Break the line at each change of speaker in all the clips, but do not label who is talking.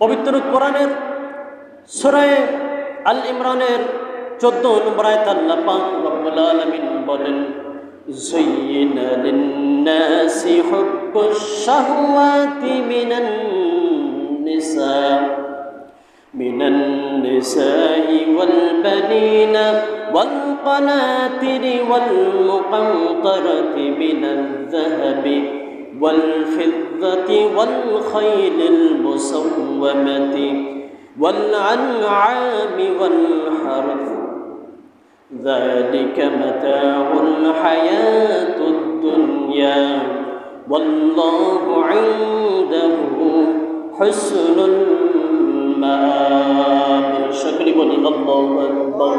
পবিত্র কোরআনের সুরায় আল ইমরানের চোদ্দ নম্বর আয়াত আল্লাহ পাক রব্বুল আলামিন বলেন زين للناس حب الشهوات من النساء من النساء والبنين والقناطر والمقنطرة من الذهب والفضة والخيل المسومة والأنعام والحرث ذلك متاع الحياة الدنيا والله عنده حسن المآب شكر বলি আল্লাহু আকবার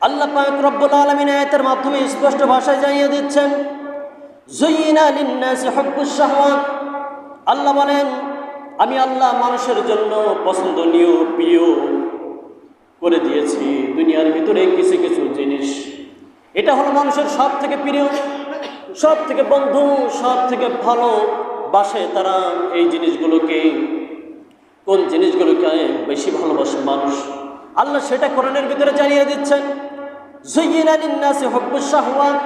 আল্লাহ পাক রব্বুল আলামিন আয়াতের মাধ্যমে স্পষ্ট ভাষায় জানিয়ে দিচ্ছেন আল্লাহ বলেন, আমি আল্লাহ মানুষের জন্য পছন্দনীয়, প্রিয় করে দিয়েছি। দুনিয়ার ভিতরে কিছু কিছু জিনিস। এটা হলো মানুষের সব থেকে প্রিয় সব থেকে বন্ধু সব থেকে ভালো বাসে তারা এই জিনিসগুলোকে, কোন জিনিসগুলোকে বেশি ভালোবাসে মানুষ? আল্লাহ সেটা কোরআনের ভিতরে জানিয়ে দিচ্ছেন জুইয়িনা লিন্নাসি হুব্বুশ শাহওয়াত।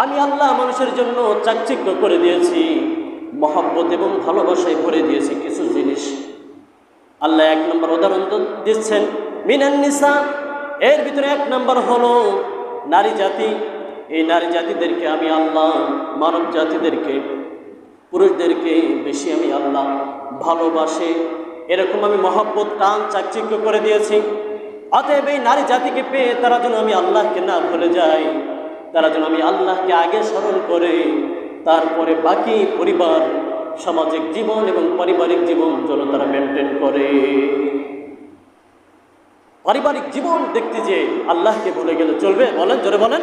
আমি আল্লাহ মানুষের জন্য চাকচিক্য করে দিয়েছি, মহব্বত এবং ভালোবাসায় ভরে দিয়েছি কিছু জিনিস। আল্লাহ এক নম্বর উদাহরণ দিচ্ছেন, মিনান নিসা এর ভিতরে এক নম্বর হলো নারী জাতি। এই নারী জাতিদেরকে আমি আল্লাহ, মানব জাতিদেরকে, পুরুষদেরকে বেশি আমি আল্লাহ ভালোবাসে। এরকম আমি মহব্বত, টান, চাকচিক্য করে দিয়েছি। অতএব এই নারী জাতিকে পেয়ে তারা যেন আমি আল্লাহকে না ভুলে যাই। তারা যেন আমি আল্লাহকে আগে স্মরণ করে, তারপরে বাকি পরিবার, সামাজিক জীবন এবং পারিবারিক জীবন যেন তারা মেনটেন করে। পারিবারিক জীবন দেখতে যে আল্লাহকে ভুলে গেলে চলবে, বলেন, জোরে বলেন।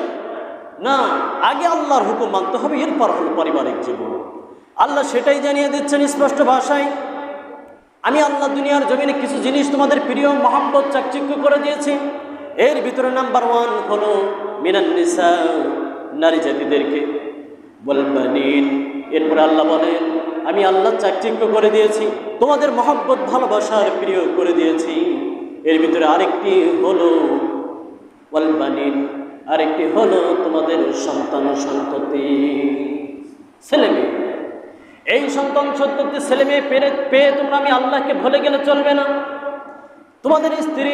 না, আগে আল্লাহর হুকুম মানতে হবে, এরপর হলো পারিবারিক জীবন। আল্লাহ সেটাই জানিয়ে দিচ্ছেন স্পষ্ট ভাষায়। আমি আল্লাহ দুনিয়ার জমিনে কিছু জিনিস তোমাদের প্রিয় মোহাম্মদ চাকচিক্য করে দিয়েছি। এর ভিতরে নাম্বার ওয়ান হলো নারী জাতিদেরকে বলবানিন এরপর আল্লাহ বলেন, আমি আল্লাহ চাকচিক্য করে দিয়েছি, তোমাদের মহব্বত, ভালোবাসার প্রিয় করে দিয়েছি। এর ভিতরে আরেকটি হলো ওয়ালবানিন আরেকটি হলো, তোমাদের সন্তান সন্ততি। ছেলে মেয়ে। এই সন্তান, সন্ততি, ছেলে মেয়ে পেরে, পেয়ে তোমরা, আমি আল্লাহকে ভুলে গেলে চলবে না। তোমাদের স্ত্রী